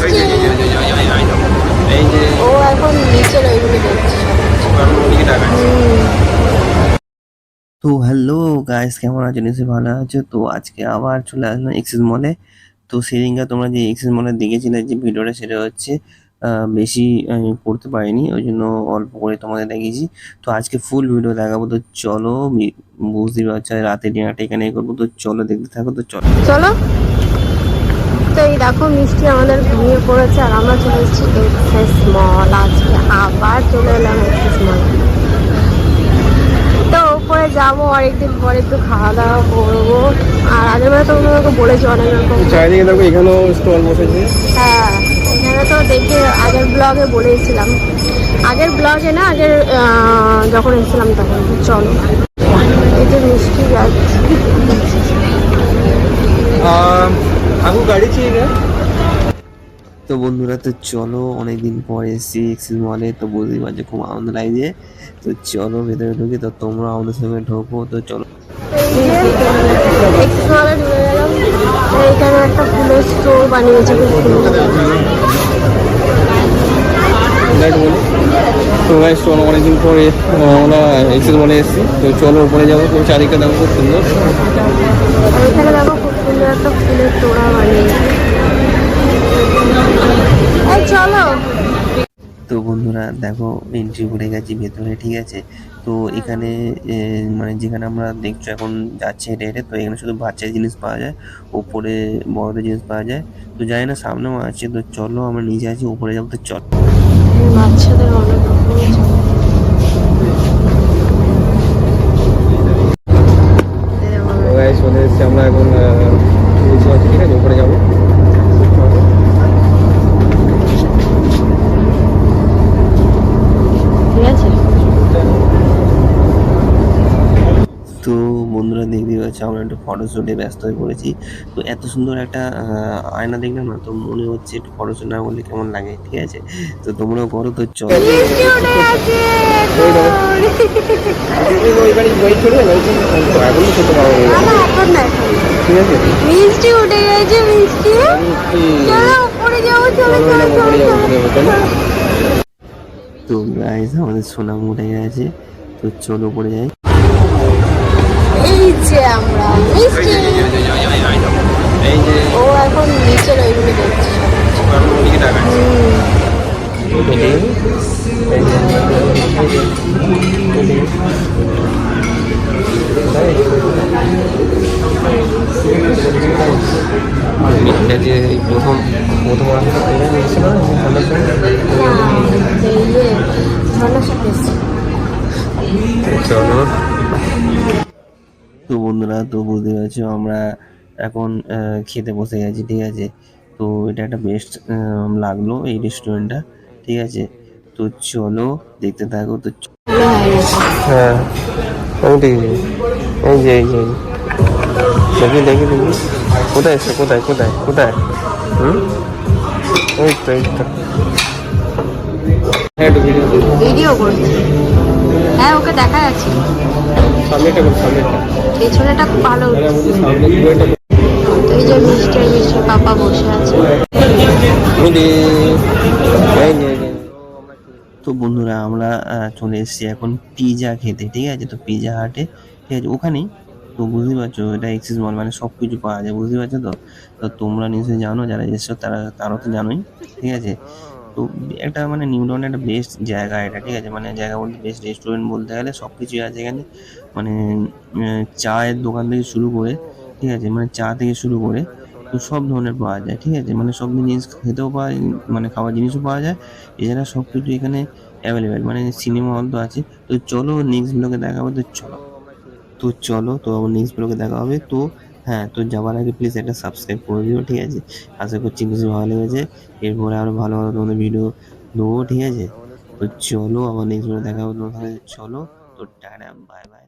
মিষ্টি এই যে ও এখন নিচে ওইগুলো দেখছে। কারণ ওদিকে তাকাচ্ছে তো হ্যালো গাইস কেমন আছো? নিশ্চয়ই ভালো আছো। তো আজকে আবার চলে আসলাম এক্সিস মলে তো সেদিনকে তোমরা যে এক্সিস মলে দেখেছিলে যে ভিডিওটা সেটা হচ্ছে বেশি আমি করতে পারিনি ওই জন্য অল্প করে তোমাদের দেখিয়েছি। তো আজকে ফুল ভিডিও দেখাবো। তো চলো বুঝতেই পারছ রাতে ডিনারটা এখানে করব। তো চলো দেখতে থাকো। তো চলো। চলো। তো এই দেখো মিষ্টি আমাদের ঘুমিয়ে পড়েছে আর আমরা চলে এসেছি এক্সেস মল আজকে আবার চলে এলাম এক্সেস মল তো উপরে যাব অনেকদিন পরে একটু খাওয়া দাওয়া করব। আর আগের বার তো তোমাকে বলেছি অনেক রকম। চারিদিকে দেখো এখানেও স্টল বসেছে। হ্যাঁ এখানে তো দেখে আগের ব্লগে বলেছিলাম। আগের ব্লগে না আগের যখন এসেছিলাম তখন। চলো। এই যে মিষ্টি যাচ্ছে আগু গাড়ি ছিল তো বন্ধুরা তো চলো অনেকদিন পর এসেছি এক্সিস মলে তো বুঝতেই পারছ খুব আনন্দ লাগছে। তো চলো ভেতরে ঢুকি তো তোমরা আমাদের সঙ্গে ঢোকো তো চলো। একটা ফুলের স্টোর বানিয়েছে তো গাইস চলো অনেকদিন পরে আমরা এক্সেস মলে এসেছি তো চলো উপরে যাব তো চারিদিকে দেখো খুব সুন্দর। দেখো এন্ট্রি করে গেছি ভেতরে ঠিক আছে? তো এখানে এ, মানে যেখানে আমরা দেখছ এখন যাচ্ছে হেঁটে হেঁটে তো এখানে শুধু বাচ্চার জিনিস পাওয়া যায় ওপরে বড়দের জিনিস পাওয়া যায়। তো জানি না সামনেও আছে তো চলো আমরা নিচে আছি উপরে যাব তো চলো। বাচ্চাদের অনেক আমরা এখন আহ, ঠিক আছে? উপরে যাব ঠিক আছে তো বন্ধুরা দেখতে পাচ্ছি আমরা একটু ফটোশ্যুটে ব্যস্ত হয়ে পড়েছি। তো এত সুন্দর একটা আয়না দেখলাম না তো মনে হচ্ছে একটু ফটোশ্যুট না করলে কেমন লাগে ঠিক আছে? তো তোমরাও করো তো চলো। তো ছোটো পাবো না, না, এখন না, এখন না। ঠিক আছে মিষ্টি উঠে গেছে মিষ্টি। চলো উপরে যাব চলো চলো চলো চলো। তো গাইস আমাদের সোনাম উঠে গেছে। তো চলো উপরে যাই। এই যে আমরা। মিষ্টি ও এখন নিচে ওইগুলো দেখছে। ওদিকে যে প্রথম প্রথম ঝর্ণার সাথে চলো। তো বন্ধুরা তো বুঝতে পারছ আমরা এখন আহ, খেতে বসে গেছি ঠিক আছে? তো এটা একটা বেস্ট লাগল এই রেস্টুরেন্টটা ঠিক আছে? তো চলো দেখতে থাকো তো হয়ে আমি দেখি এই যে এই যে দেখি দেখি দেখি। কোথায় এসছে? কোথায় কোথায় কোথায়? হুম? এই তো এই তো। হ্যাঁ ভিডিও ভিডিও করছে। হ্যাঁ ওকে দেখা যাচ্ছে সামনেটা সামনেটা। পেছনেটা খুব ভালো। এই যে মিস্টার মিস্টার পাপা বসে আছে। এই এই তো বন্ধুরা আমরা আহ, চলে এসেছি এখন পিজা খেতে ঠিক আছে? তো পিজা হাটে ঠিক আছে? ওখানেই। তো বুঝতে পারছ এটা এক্সিস মল মানে সব কিছু পাওয়া যায় বুঝতে পারছ তো? তো তোমরা নিশ্চয়ই জানো যারা এসছো তারা তারাও তো জানোই ঠিক আছে? তো একটা মানে নিউ নিউটন একটা বেস্ট জায়গা এটা, ঠিক আছে? মানে জায়গা বলতে বেস্ট রেস্টুরেন্ট বলতে গেলে সব কিছুই আছে এখানে। মানে চায়ের দোকান থেকে শুরু করে, ঠিক আছে? মানে চা থেকে শুরু করে, তো সব ধরনের পাওয়া যায়, ঠিক আছে? মানে সব জিনিস খেতেও পাওয়া মানে খাওয়ার জিনিসও পাওয়া যায়। এছাড়া সব কিছু এখানে অ্যাভেলেবেল মানে সিনেমা হল তো আছে। তো চলো নেক্সট ব্লগে দেখা হবে, তো চলো। তো চলো, তো নেক্সট ব্লগে দেখা হবে। তো হ্যাঁ তো যাওয়ার আগে প্লিজ একটা সাবস্ক্রাইব করে দিও, ঠিক আছে? আশা করছি কিছু ভালো লেগেছে। এরপরে আরও ভালো ভালো তোমাদের ভিডিও দেবো ঠিক আছে? তো চলো, আবার নেক্সট ভিডিও দেখা তোমাদের চলো, তো টাটা বাই বাই